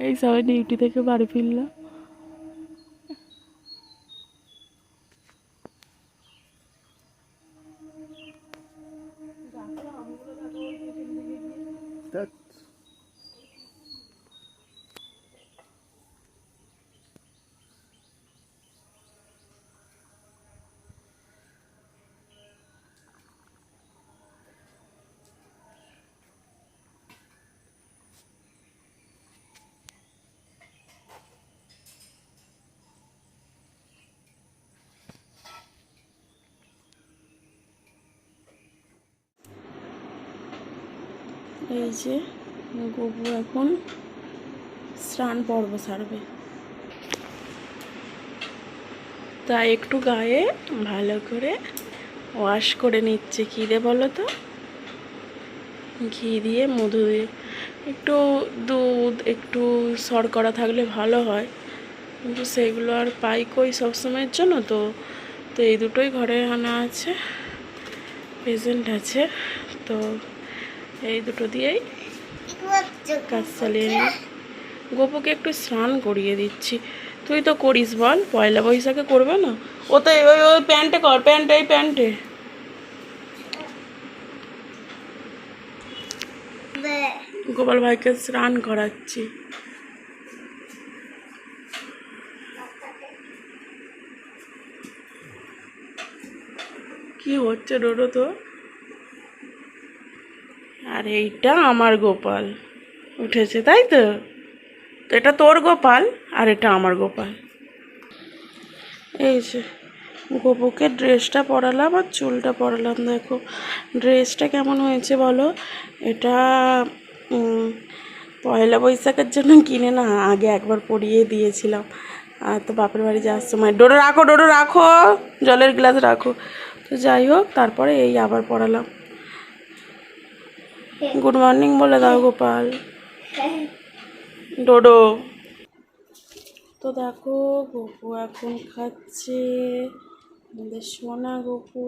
এই সবাই ডিউটি থেকে বাড়ি ফিরলো এই যে গবু এখন স্নান পর্ব সারবে তাই একটু গায়ে ভালো করে ওয়াশ করে নিচ্ছে। কী দিয়ে বলো তো? ঘি দিয়ে মধু দিয়ে। একটু দুধ, একটু শর্করা থাকলে ভালো হয়। কিন্তু সেগুলো আর পাই কই সবসময়ের জন্য তো। তো এই দুটোই ঘরে আনা আছে প্রেজেন্ট আছে। তো এই দুটো দিয়েই কাজ চালিয়ে নিই গোপুকে একটু স্নান করিয়ে দিচ্ছি। তুই তো করিস বল, পয়লা বৈশাখে করবে না? ও তো ওই ওই প্যান্টে কর, প্যান্টে, এই প্যান্টে। গোপাল ভাইকে স্নান করাচ্ছি। কি হচ্ছে ডোডো তো আর এইটা আমার গোপাল উঠেছে, তাই তো? তো এটা তোর গোপাল আর এটা আমার গোপাল। এই যে, গোপুকে ড্রেসটা পরালাম আর চুলটা পরালাম, দেখো। ড্রেসটা কেমন হয়েছে বলো? এটা পয়লা বৈশাখের জন্য কিনে না, আগে একবার পরিয়ে দিয়েছিলাম। আর তো বাপের বাড়ি যাওয়ার সময় ডোডো রাখো ডোডো রাখো, জলের গ্লাস রাখো। তো যাই হোক, তারপরে এই আবার পরালাম। গুড মর্নিং বলে দাও গোপাল। ডোডো। তো দেখো গপু এখন খাচ্ছে। আমাদের সোনা গপু।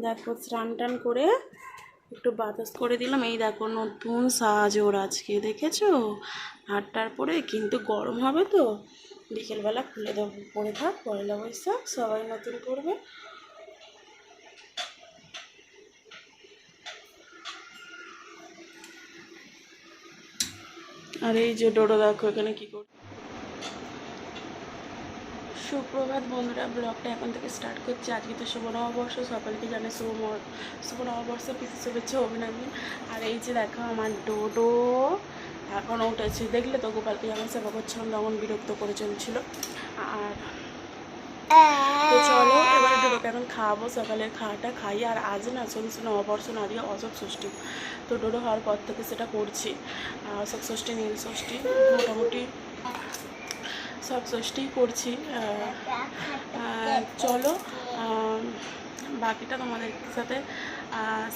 দেখো স্নান টান করে একটু বাতাস করে দিলাম। এই দেখো নতুন সাজ ওর আজকে দেখেছ? হাটটার পরে কিন্তু গরম হবে তো। বিকেলবেলা খুলে দেবো। পরে থাক পয়লা বৈশাখ সবাই নতুন করবে। আর এই যে ডোডো দেখো, এখানে কি কর সুপ্রভাত বন্ধুরা, ব্লগটা এখন থেকে স্টার্ট করছি। আজকে তো শুভ নববর্ষ, সকলকে জানে শুভ শুভ নববর্ষ পিসি শুভেচ্ছা, অভিনন্দন। আর এই যে দেখো আমার ডোডো এখন উঠেছে। দেখলে তো গোপালকে যখন সেবা করছিলাম তখন বিরক্ত করে চলছিল। আর চলো এবার এখন খাওয়াবো সকালের খাওয়াটা খাই আর আজ না শোন শোনো অবর্ষ না আজকে অশোক ষষ্ঠী তো ডোডো হওয়ার পর থেকে সেটা করছি। অশোক ষষ্ঠী নীল ষষ্ঠী মোটামুটি সব ষষ্ঠীই করছি। চলো বাকিটা তোমাদের সাথে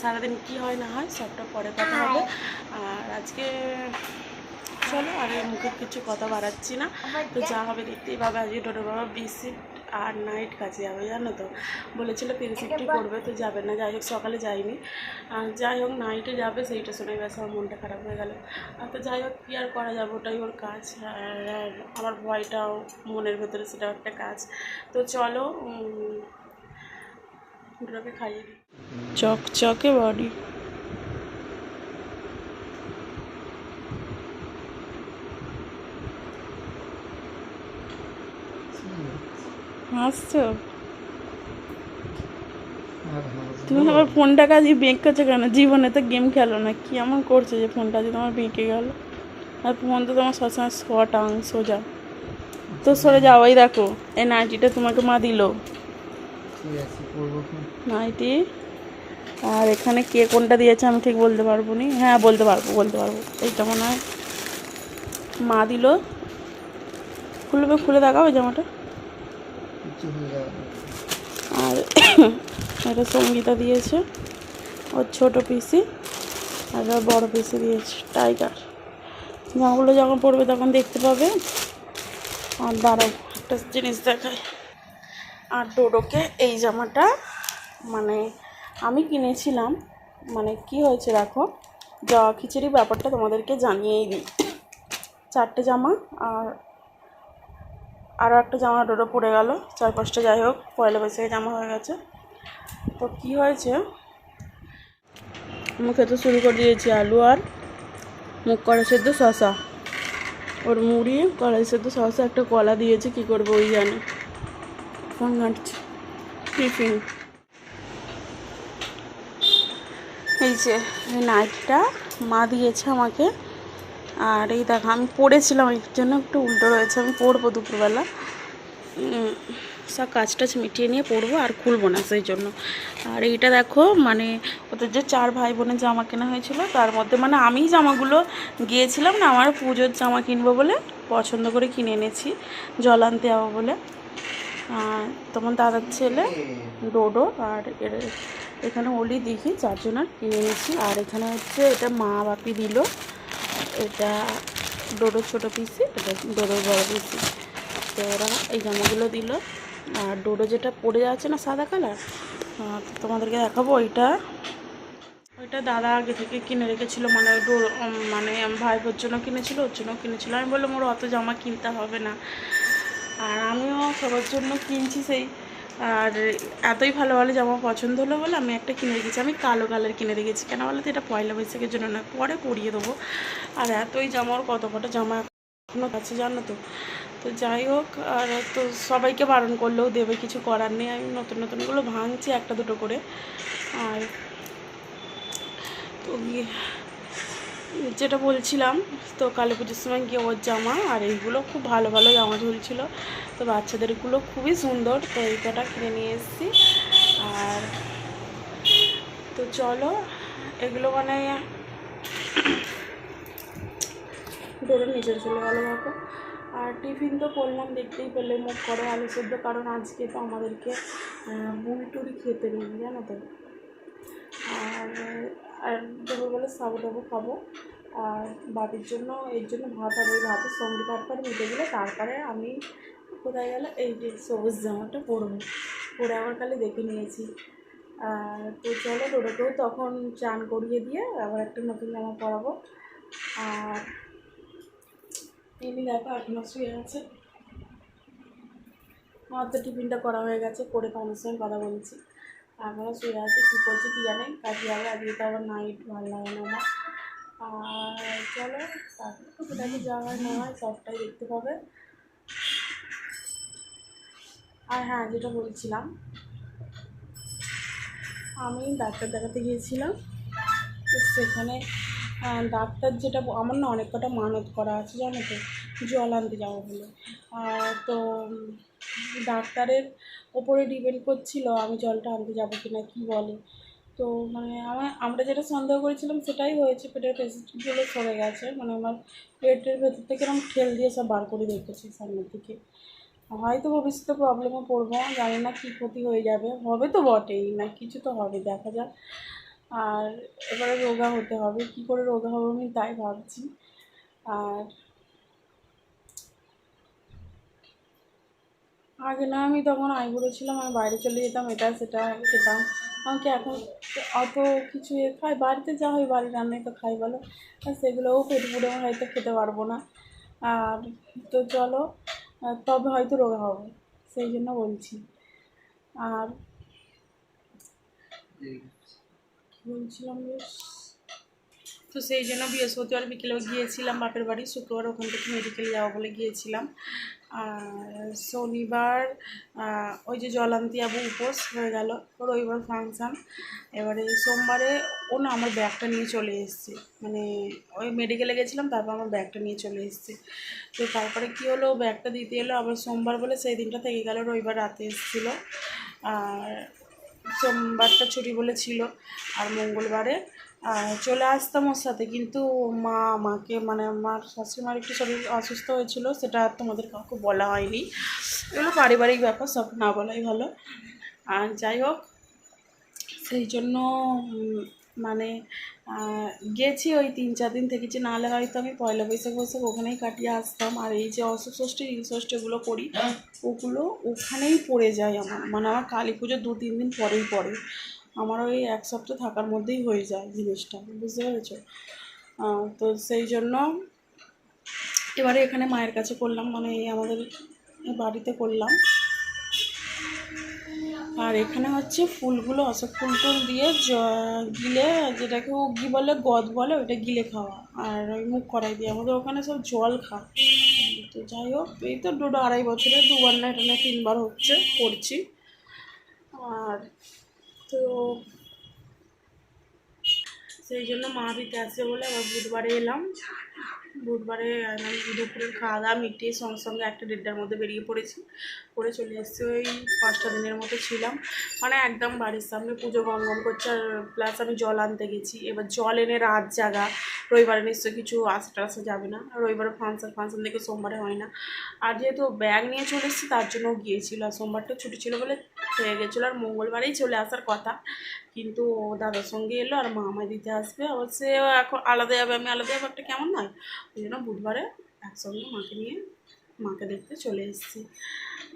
সারাদিন কি হয় না হয় সবটা পরে কথা হবে। আর আজকে চলো আর এর মুখে কিছু কথা বাড়াচ্ছি না। তো যা হবে দেখতেই পাবে আজকে টোটো বাবা বি শিফট আর নাইট কাজে যাবে জানো তো? বলেছিল শিফটই করবে তো যাবে না। যাই হোক সকালে যায়নি আর যাই হোক নাইটে যাবে সেইটা শুনে ব্যাস আমার মনটা খারাপ হয়ে গেল। আর তো যাই হোক কী আর করা যাবে? ওটাই ওর কাজ। আর আমার ভয়টাও মনের ভেতরে সেটাও একটা কাজ। তো চলো ওটাকে খাইয়ে দিই। চকচকে বডি হাসছো? তুমি আবার ফোনটাকে আজকে বেঁকেছো কেন? জীবনে তো গেম খেলো না। কি এমন করছে যে ফোনটা আজকে তোমার বেঁকে গেল? আর ফোন তো তোমার সবসময় শর্ট আং সোজা। তো সরে যাও এই দেখো। এই নাইটিটা তোমাকে মা দিল? নাইটি। আর এখানে কে কোনটা দিয়েছে আমি ঠিক বলতে পারব নি? হ্যাঁ বলতে পারব বলতে পারব। এইটা মনে হয় মা দিল। খুলবে খুলে ওই জামাটা। আর এটা সঙ্গীতা দিয়েছে, ওর ছোট পিসি আর বড় পিসি দিয়েছে, টাইগার। জামাগুলো যখন পড়বে তখন দেখতে পাবে। আর দাঁড়াও, একটা জিনিস দেখায় আর ডোডোকে এই জামাটা মানে আমি কিনেছিলাম মানে কি হয়েছে দেখো জবা খিচুড়ি ব্যাপারটা তোমাদেরকে জানিয়েই দিই। চারটে জামা আর আরও একটা জামা ডোডো পড়ে গেল চার পাঁচটা যাই হোক, পয়লা বৈশাখে জামা হয়ে গেছে। তো কী হয়েছে? আমি খেতে শুরু করে দিয়েছি আলু আর মুখ করা সেদ্ধ শশা ওর মুড়ি, কড়াই সেদ্ধ শশা একটা কলা দিয়েছে, কী করব ওই জানে। ফোন ঘাঁটছি, টিফিন। এই যে নাইটটা মা দিয়েছে আমাকে। আর এই দেখো, আমি পড়েছিলাম, এর জন্য একটু উল্টো রয়েছে, আমি পড়ব দুপুরবেলা। সব কাজ টাজ মিটিয়ে নিয়ে পড়ব আর খুলবো না সেই জন্য। আর এইটা দেখো মানে ওদের যে চার ভাই বোনের জামা কেনা হয়েছিল, তার মধ্যে মানে আমিই জামাগুলো গিয়েছিলাম না, আমার পুজোর জামা কিনবো বলে পছন্দ করে কিনে এনেছি, জল আনতে যাব বলে। তোমার দাদার ছেলে, ডোডো, আর এর, এখানে ওলি দিঘি, চারজনের কিনে এনেছি। আর এখানে হচ্ছে এটা মা বাপি দিল। এটা ডোডোর ছোটো পিসি এটা ডোডোর বড় পিসি তো ওরা এই জামাগুলো দিল। আর ডোডো যেটা পরে যাচ্ছে না সাদা কালার তোমাদেরকে দেখাবো ওইটা। ওইটা দাদা আগে থেকে কিনে রেখেছিল মানে ডোর মানে ভাইবোর জন্য কিনেছিল, ওর জন্য কিনেছিল। আমি বললাম, ওর অত জামা কিনতে হবে না। আর আমিও সবার জন্য কিনছি সেই আর এতই ভালো ভালো জামা পছন্দ হলো বলে আমি একটা কিনে রেখেছি। আমি কালো কালার কিনে রেখেছি। কেন বলো তো, এটা পয়লা বৈশাখের জন্য না পরে পরিয়ে দেবো। আর এতই জামার কত কটা জামা এখনও আছে জানো তো? তো যাই হোক, আর তো সবাইকে বারণ করলেও দেবে, কিছু করার নেই। আমি নতুন নতুনগুলো ভাঙছি একটা দুটো করে। আর তো যেটা বলছিলাম, তো কালী পুজোর সময় গিয়ে ওর জামা আর এইগুলো খুব ভালো ভালো জামা ঝুলছিল। তো বাচ্চাদেরগুলো খুবই সুন্দর, তো এই কটা কিনে নিয়ে এসেছি। আর তো চলো, এগুলো মানে ধরে নিচে চলে গেলো বাবা আর টিফিন তো করলাম, দেখতেই পেলে মুখ করে আলু সেদ্ধ, কারণ আজকে তো আমাদেরকে মুড়ি টুড়ি খেতে নেই, জানো তো। আর আর দুপুরবেলা সাবু টাবু খাব। আর বাড়ির জন্য, এর জন্য ভাত আর ওই ভাতের সঙ্গে তারপরে মিটে গেলে তারপরে আমি কোথায় গেলে, এই যে সবুজ জামাটা পরবো। পরে আবার খালি দেখে নিয়েছি। আর তো চলো ওটাকেও তখন চান করিয়ে দিয়ে আবার একটা নতুন জামা পরাবো। আর এমনি দেখো, এখনও শুয়ে আছে। আমার তো টিফিনটা করা হয়ে গেছে, করে তো আমার সঙ্গে কথা বলছি। এখনও শুয়ে আছে, কী করছে কী জানে, কাজে যাবে, আজকে তো আবার নাইট ভালো লাগে না। আমার আর চলো তারপরে কোথায় যাওয়া হয় না হয়, সবটাই দেখতে পাবে আর হ্যাঁ যেটা বলছিলাম, আমি ডাক্তার দেখাতে গিয়েছিলাম, তো সেখানে ডাক্তার যেটা, আমার না অনেক কটা মানত করা আছে, জানো তো? জল আনতে বলে। আর তো ডাক্তারের ওপরে ডিপেন্ড করছিল আমি জলটা আনতে যাব কি না কী বলে। তো মানে আমার, আমরা যেটা সন্দেহ করেছিলাম সেটাই হয়েছে, পেটের পেশিগুলো সরে গেছে। মানে আমার পেটের ভেতর থেকে এরকম ঠেল দিয়ে সব বার করে রেখেছি সামনের দিকে। হয়তো ভবিষ্যতে প্রবলেমে পড়ব, জানি না কী ক্ষতি হয়ে যাবে। হবে তো বটেই, না কিছু তো হবে, দেখা যাক। আর এবারে রোগা হতে হবে, কি করে রোগা হবে আমি তাই ভাবছি। আর আগে না, আমি তখন আইবুড়ো ছিলাম আমি বাইরে চলে যেতাম, এটা সেটা খেতাম। আমাকে এখন অত কিছু এ খাই বাড়িতে যা হয় বাড়ির রান্নায় তো খাই বলো, আর সেগুলোও পেট পুড়ে হয়তো খেতে পারব না। আর তো চলো তবে হয়তো রোগা হবে, সেই জন্য বলছি। আর বলছিলাম বেশ? তো সেই জন্য বৃহস্পতিবার বিকেলে গিয়েছিলাম, বাপের বাড়ি, শুক্রবার ওখান থেকে মেডিকেল যাওয়া বলে গিয়েছিলাম। শনিবার ওই যে জলান্তি আবু উপোস হয়ে গেল। রবিবার ফাংশান। এবারে সোমবারে ও না আমার ব্যাগটা নিয়ে চলে এসেছে। মানে ওই মেডিকেলে গেছিলাম, তারপর আমার ব্যাগটা নিয়ে চলে এসেছে। তো তারপরে কী হলো ব্যাগটা দিতে এলো। আবার সোমবার বলে সেই দিনটা থেকে গেল, রবিবার রাতে এসেছিল। আর সোমবারটা ছুটি বলে ছিল। আর মঙ্গলবারে চলে আসতাম ওর সাথে। কিন্তু মা মাকে মানে আমার শাশুড়িমার একটু শরীর অসুস্থ হয়েছিল, সেটা তোমাদের কাউকে বলা হয়নি। এগুলো পারিবারিক ব্যাপার, সব না বলাই ভালো। আর যাই হোক, সেই জন্য মানে গেছি ওই তিন চার দিন থেকে থেকেছি। নাহলে হয়তো আমি পয়লা বৈশাখ বৈশাখ ওখানেই কাটিয়ে আসতাম। আর এই যে অশোক ষষ্ঠী ঋণ ষষ্ঠী এগুলো করি, ওগুলো ওখানেই পড়ে যায় আমার। মানে আমার কালী পুজো দু তিন দিন পরেই পড়ে। আমার ওই এক সপ্তাহ থাকার মধ্যেই হয়ে যায় জিনিসটা, বুঝতে পেরেছ? তো সেই জন্য এবারে এখানে মায়ের কাছে করলাম মানে এই আমাদের বাড়িতে করলাম। আর এখানে হচ্ছে ফুলগুলো, অশোক ফুল টুল দিয়ে গিলে যেটাকে কি বলে, গদ বলে ওটা গিলে খাওয়া। আর ওই মুখ করাই দিয়ে, আমাদের ওখানে সব জল খায়। তো যাই হোক, এই তো দুটো আড়াই বছরে, দুবার না এটা না তিনবার হচ্ছে, করছি। আর তো সেই জন্য মা দিতে আসবে বলে আবার বুধবারে এলাম। বুধবারে দুপুরের খাওয়া দাওয়া মিটিয়ে সঙ্গে সঙ্গে একটা দেড়টার মধ্যে বেরিয়ে পড়েছি। পরে চলে এসেছি ওই পাঁচটা দিনের মতো ছিলাম। মানে একদম বাড়ির সামনে পুজো গমগম করছে আর প্লাস আমি জল আনতে গেছি। এবার জল এনে রাত জাগা। রবিবারে নিশ্চয়ই কিছু আসা টাসা যাবে না। রবিবারে ফাংশন ফাংশন দেখে সোমবারে হয় না। আর যেহেতু ব্যাগ নিয়ে চলে এসেছি, তার জন্য গিয়েছিল। আর সোমবারটা ছুটি ছিল বলে হয়ে গেছিল আর মঙ্গলবারেই চলে আসার কথা। কিন্তু ও দাদার সঙ্গে এলো আর মা আমায় দিতে আসবে। সে এখন আলাদা যাবে আমি আলাদা যাব একটা কেমন নয়? ওই জন্য বুধবারে একসঙ্গে মাকে নিয়ে মাকে দেখতে চলে এসেছি।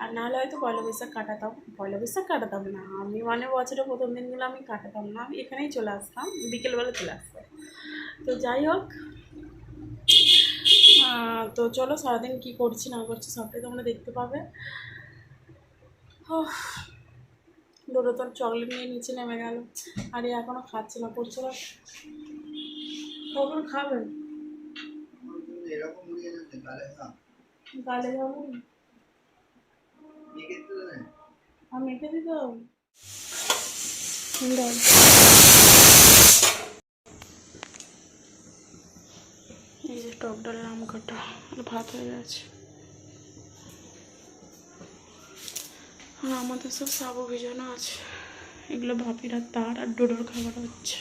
আর নাহলে হয়তো পয়লা বৈশাখ কাটাতাম। পয়লা বৈশাখ কাটাতাম না। আমি মানে বছরে প্রথম দিনগুলো আমি কাটাতাম না। আমি এখানেই চলে আসতাম বিকেলবেলা চলে আসতাম। তো যাই হোক তো চলো সারাদিন কী করছি না করছি সবটাই তোমরা দেখতে পাবে। উফ, ডোডো তোর চকলেট নিয়ে নিচে নেমে গেল। আর এখনও খাচ্ছে না, করছে না। কখন খাবেন আমি এই যে টক ডালের আম কাটা ভাত হয়ে গেছে। আর আমাদের সব সাবু ভিজানো আছে। এগুলো ভাপিরা তার আর ডোডোর খাবার হচ্ছে।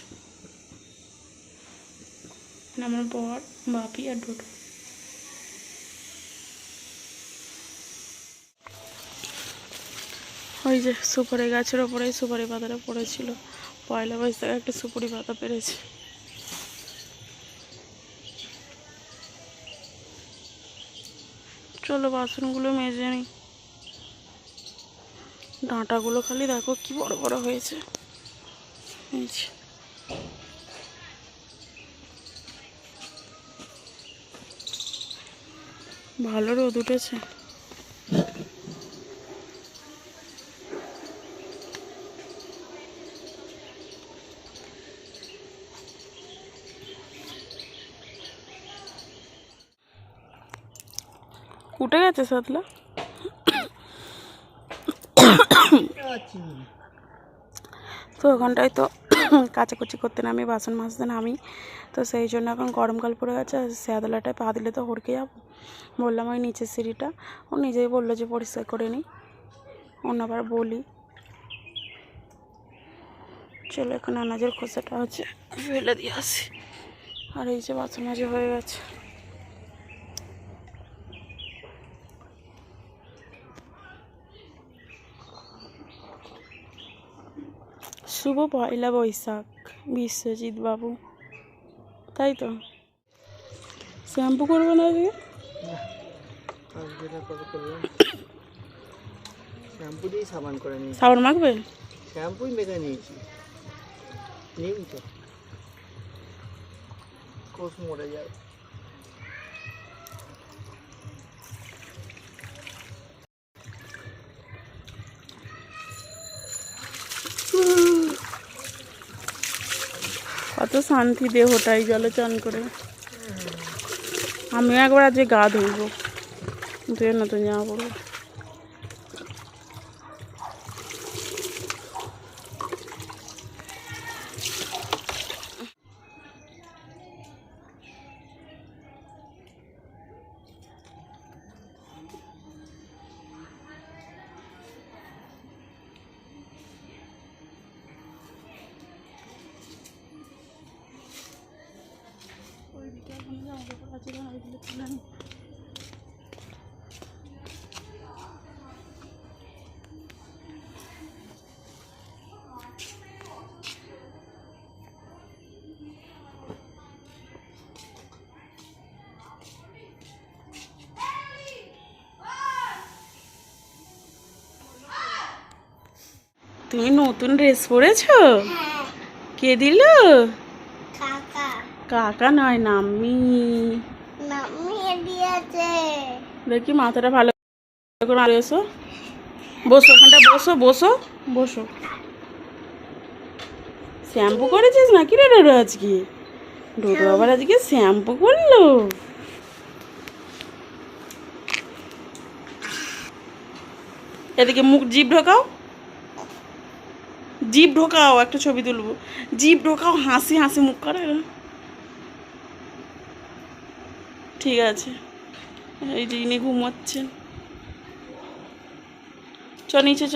মানে আমার বর বাপি আর ডোডো। ওই যে সুপারি গাছের ওপরে সুপারি পাতাটা পড়েছিল। পয়লা বৈশাখে একটা সুপারি পাতা পেরেছে। চলো বাসনগুলো মেজে নিই। ডাঁটাগুলো খালি দেখো কি বড় বড় হয়েছে। ভালো রোদ উঠেছে। উঠে গেছে সাতলা? তো ওখানটায় তো কাচাকুচি করতে নামি, বাসন মাজতে নামি। তো সেই জন্য এখন গরমকাল পড়ে গেছে, আর স্যাদলাটায় পা দিলে তো হড়কে যাব। বললাম ওই নিচের সিঁড়িটা। ও নিজেই বলল যে পরিষ্কার করে নিই অন্য আবার বলি। চলো এখন আনাজের খোসাটা হচ্ছে ফেলে দিয়ে আসি। আর এই যে বাসন মাজা হয়ে গেছে। শুভ পয়লা বৈশাখ বিশ্বজিৎ বাবু। তাই তো? শ্যাম্পু করব না আজকে শ্যাম্পু দিয়েই সাবান করে নিয়েছি। সাবান মাখবে? শ্যাম্পুই মেখে নিয়েছি। নিম তো। কোষ মরে যায়। কত শান্তি দেহটাই জলে চান করে। আমিও একবার আজকে গা ধুইব। ধুয়ে নতুন জামা পড়ব তুমি নতুন ড্রেস পরেছো? কে দিল? কাকা। নয় নাম্মি। নামিয়ে দেখি মাথাটা ভালো করে এসো। বসো ওখানটা বসো বসো। বসো। শ্যাম্পু করেছিস নাকি রে ডোডো আজকে? ডোডো আবার আজকে শ্যাম্পু করল? এদিকে মুখ জিভ ঢোকাও। জিভ ঢোকাও, একটা ছবি তুলবো। জিভ ঢোকাও, হাসি হাসি মুখ করে। ঠিক আছে। এই যে ইনি ঘুমোচ্ছেন চ, নিচে চ।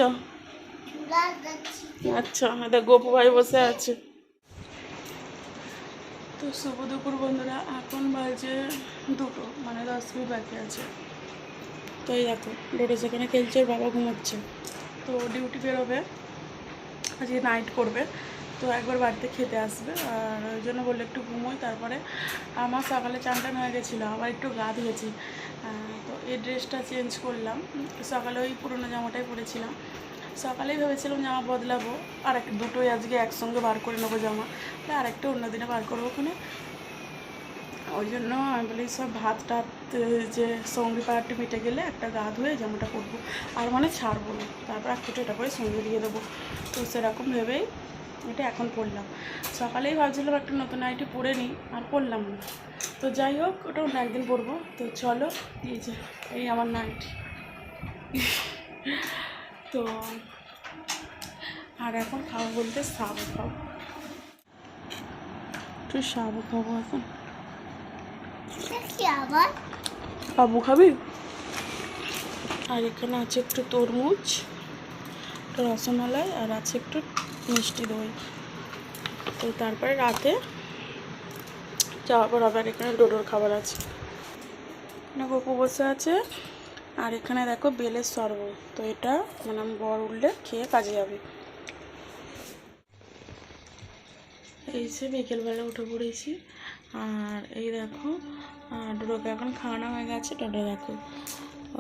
আচ্ছা এটা গোপু ভাই বসে আছে। তো শুভ দুপুর বন্ধুরা, এখন বাজে দুটো মানে দশ মিনিট বাকি আছে। তো এই দেখো ডোডো সেখানে খেলছে বাবা ঘুমাচ্ছে। তো ডিউটি বেরোবে। আজকে নাইট করবে। তো একবার বাড়িতে খেতে আসবে। আর ওই জন্য বলল একটু ঘুমোই, তারপরে আমার সকালে চান টান হয়ে গেছিল, আবার একটু গা ধুয়েছি। তো এই ড্রেসটা চেঞ্জ করলাম। সকালে ওই পুরোনো জামাটাই পরেছিলাম। সকালেই ভেবেছিলাম জামা বদলাবো। আর এক, দুটোই আজকে একসঙ্গে বার করে নেব জামা। আর একটা অন্য দিনে বার করব। ওখানে ওই জন্য আমি বলি সব ভাত টাত যে সঙ্গী পাড়াটি মিটে গেলে একটা গা ধুয়ে জামাটা পরবো। আর মানে ছাড়বো না। তারপর এক এটা করে সঙ্গে দিয়ে দেবো। তো সেরকম ভেবেই এটা এখন পরলাম। সকালেই ভাবছিলাম একটা নতুন আইটি পরে নিই, আর পরলাম না। তো যাই হোক, ওটা অন্য একদিন পরবো। তো চলো, এই যে, এই আমার নাইটি তো আর এখন খাব বলতে সাবু খাব। একটু সাবু খাব এখন। বাবু খাবি? আর এখানে আছে একটু তরমুজ, একটু রসমালাই, আর আছে একটু মিষ্টি দই। তো তারপরে রাতে যাওয়ার পর আবার এখানে ডোডোর খাবার আছে। গপু বসে আছে, আর এখানে দেখো বেলের শরবত। তো এটা মানে আমি বর উঠলে খেয়ে কাজে যাবে। এই যে বিকেলবেলা উঠে পড়েছি। আর এই দেখো, আর ডোডোকে এখন খাওয়ানো হয়ে গেছে। ডোডো দেখো,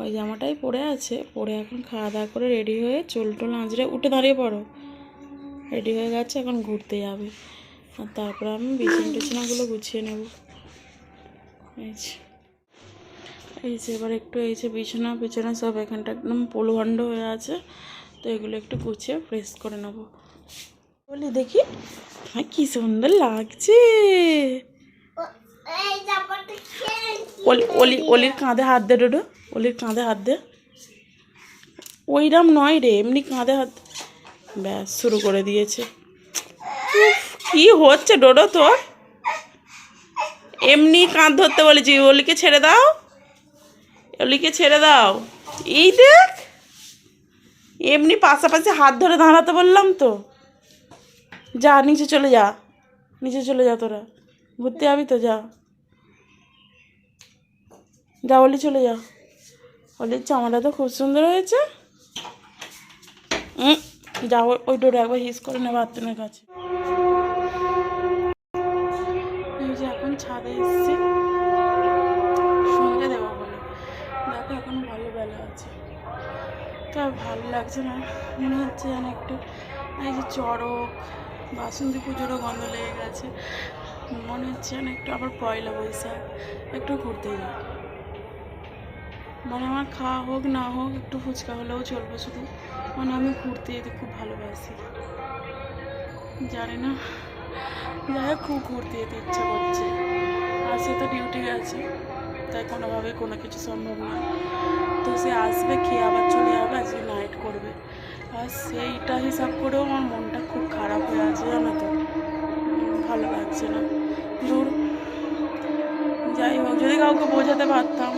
ওই জামাটাই পরে আছে। পরে এখন খাওয়া দাওয়া করে রেডি হয়ে চুল টুল আঁচড়ে উঠে দাঁড়িয়ে পড়ো। রেডি হয়ে গেছে, এখন ঘুরতে যাবে। আর তারপরে আমি বিছানা টিছানাগুলো গুছিয়ে নেব। এই যে এবার একটু এই যে বিছানা বিছানা সব এখানটা একদম পোলভণ্ড হয়ে আছে। তো এগুলো একটু গুছিয়ে ফ্রেশ করে নেব। বলি দেখি হ্যাঁ কি সুন্দর লাগছে ও- এই জামাটা খেয়েছি অলি অলি, অলির কাঁধে হাত দে, ডোডো। অলির কাঁধে হাত দে। ওইরাম নয় রে, এমনি কাঁধে হাত ব্যাস, শুরু করে দিয়েছে। কি হচ্ছে ডোডো তোর? এমনি কাঁধ ধরতে বলেছি। অলিকে ছেড়ে দাও। অলিকে ছেড়ে দাও। এই দেখ। এমনি পাশাপাশি হাত ধরে দাঁড়াতে বললাম তো। যা, নিচে চলে যা। নিচে চলে যা তোরা। ঘুরতে যাবি তো, যা। যা অলি চলে যা। অলির জামাটা তো খুব সুন্দর হয়েছে। যা ওই- ডোরে একবার হিস করে নেবে বাথরুমের কাছে। এখন ছাদে এসছি। সন্ধে দেবো বলে দেখো এখন ভালো বেলা আছে তো ভালো লাগছে না। মনে হচ্ছে যেন একটু, এই যে চড়ক, বাসন্তী পুজোরও গন্ধ লেগে গেছে। মনে হচ্ছে যেন একটু আবার পয়লা বৈশাখ, একটু ঘুরতে যাই। মানে আমার খাওয়া হোক, না হোক, একটু ফুচকা হলেও চলবে শুধু। মানে আমি ঘুরতে যেতে খুব ভালোবাসি। জানি না। যাই হোক, খুব ঘুরতে যেতে ইচ্ছা করছে। আর সে তো ডিউটি গেছে তাই কোনোভাবে কোনো কিছু সম্ভব না। তো সে আসবে, খেয়ে আবার চলে যাবে, আজকে নাইট করবে। আর সেইটা হিসাব করেও আমার মনটা খুব খারাপ হয়ে আছে, জানো তো। ভালো লাগছে না। দূর যাই হোক, যদি কাউকে বোঝাতে পারতাম।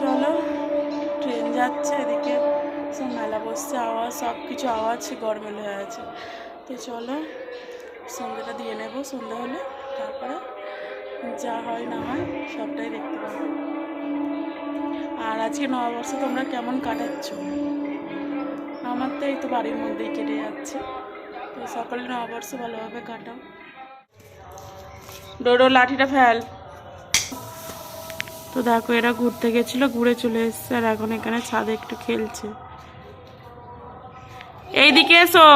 চলো। ট্রেন যাচ্ছে এদিকে। সব মেলা বসছে, আওয়াজ সব কিছু আওয়াজ গরমেল হয়ে আছে। তো চলো, সন্ধ্যেটা দিয়ে নেব, সন্ধ্যে হলে তারপরে যা হয় না হয় সবটাই দেখতে পাবো। আর আজকে নববর্ষ তোমরা কেমন কাটাচ্ছ? আমার তো এই তো বাড়ির মধ্যেই কেটে যাচ্ছে। তো সকালে নববর্ষ ভালোভাবে কাটাও। ডোডো, লাঠিটা ফেল। তো দেখো, এরা ঘুরতে গেছিল, ঘুরে চলে এসছে, আর এখন এখানে ছাদে একটু খেলছে। এইদিকে এসো।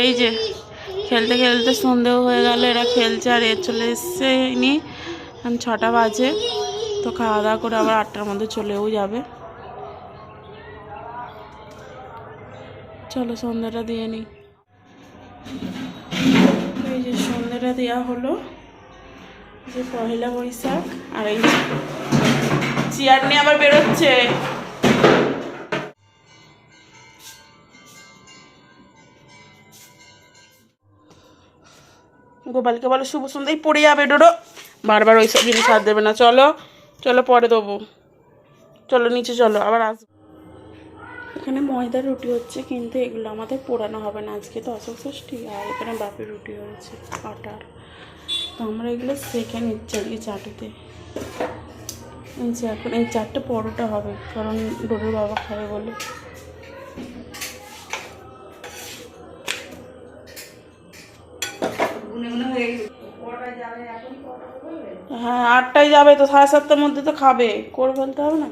এই যে, খেলতে খেলতে সন্দেহ হয়ে গেল, এরা খেলছে, আর এ চলে এসছে নি ছটা বাজে। তো খাওয়া দাওয়া করে আবার আটটার মধ্যে চলেও যাবে। চলো সন্ধ্যাটা দিয়ে নিই এই যে সন্ধ্যাটা দেওয়া হলো যে পয়লা বৈশাখ, আর এই চেয়ার নিয়ে আবার বেরোচ্ছে। গোপালকে বলো শুভ সন্ধ্যায় পড়ে যাবে ডোডো। বারবার ওই সব জিনিস হাত দেবে না, চলো। চলো পরে দেবো। চলো নিচে চলো আবার আসব এখানে ময়দার রুটি হচ্ছে কিন্তু এগুলো আমাদের পোড়ানো হবে না। আজকে তো অশোক ষষ্ঠী আর এখানে বাপের রুটি হয়েছে আটার তো আমরা এগুলো সেখে নিচ্ছি আজকে চাটুতে। এই যে এখন এই চারটে পরোটা হবে কারণ ডোডোর বাবা খাবে বলে। হ্যাঁ আটটায় যাবে তো সাড়ে সাতটার মধ্যে তো খাবে। করে ফেলতে হবে না?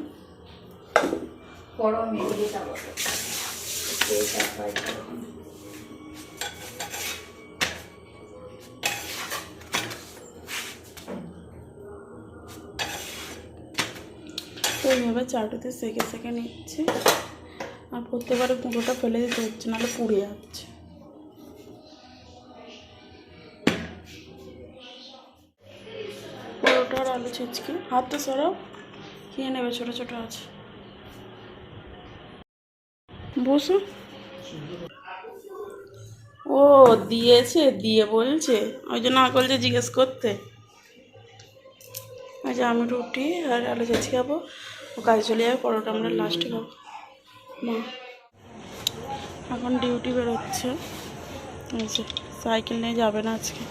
তো এইভাবে চাটুতে সেকে সেকে নিচ্ছে। আর প্রত্যেকবারে পুরোটা ফেলে দিতে হচ্ছে নাহলে পুড়ে যাচ্ছে। আলু ছিচকি। হাতটা সরাও, খেয়ে নেবে, ছোটো ছোটো আছে। বসো। ও, দিয়েছে, দিয়ে বলছে। ওই জন্য না করছে জিজ্ঞেস করতে। আচ্ছা আমি রুটি আর আলু ছিচকি খাব। ও কাজ চলে যাবে, পরোটা আমরা লাস্টে খাব। মা, এখন ডিউটি বেরোচ্ছে। সাইকেল নিয়ে যাবে না আজকে।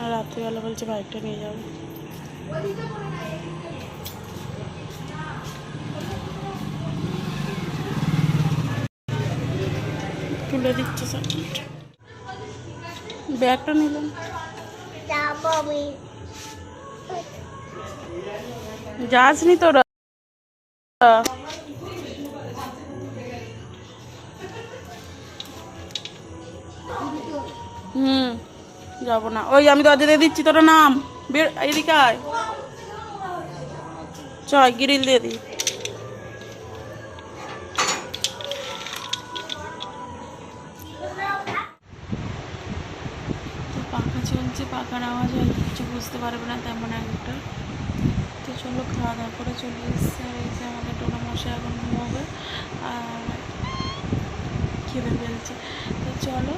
আর রাত্রিবেলা বলছে বাইকটা নিয়ে যাবে। তুলে দিচ্ছে ব্যাগটা নিলাম আমি যাসনি তোরা। হুম, যাব না। ওই আমি দরজা দিয়ে দিচ্ছি, তোরা নাম। বের এদিকে চয় গ্রিল দিয়ে দিই। পাখা চলছে, পাখার আওয়াজ হয়তো কিছু বুঝতে পারবে না তেমন একটা। তো চলো খাওয়া দাওয়া করে চলে এসছে। এই যে আমাদের টোনা মশাই এখন ঘুমাবে। আর খিদে ফেলছে তো চলো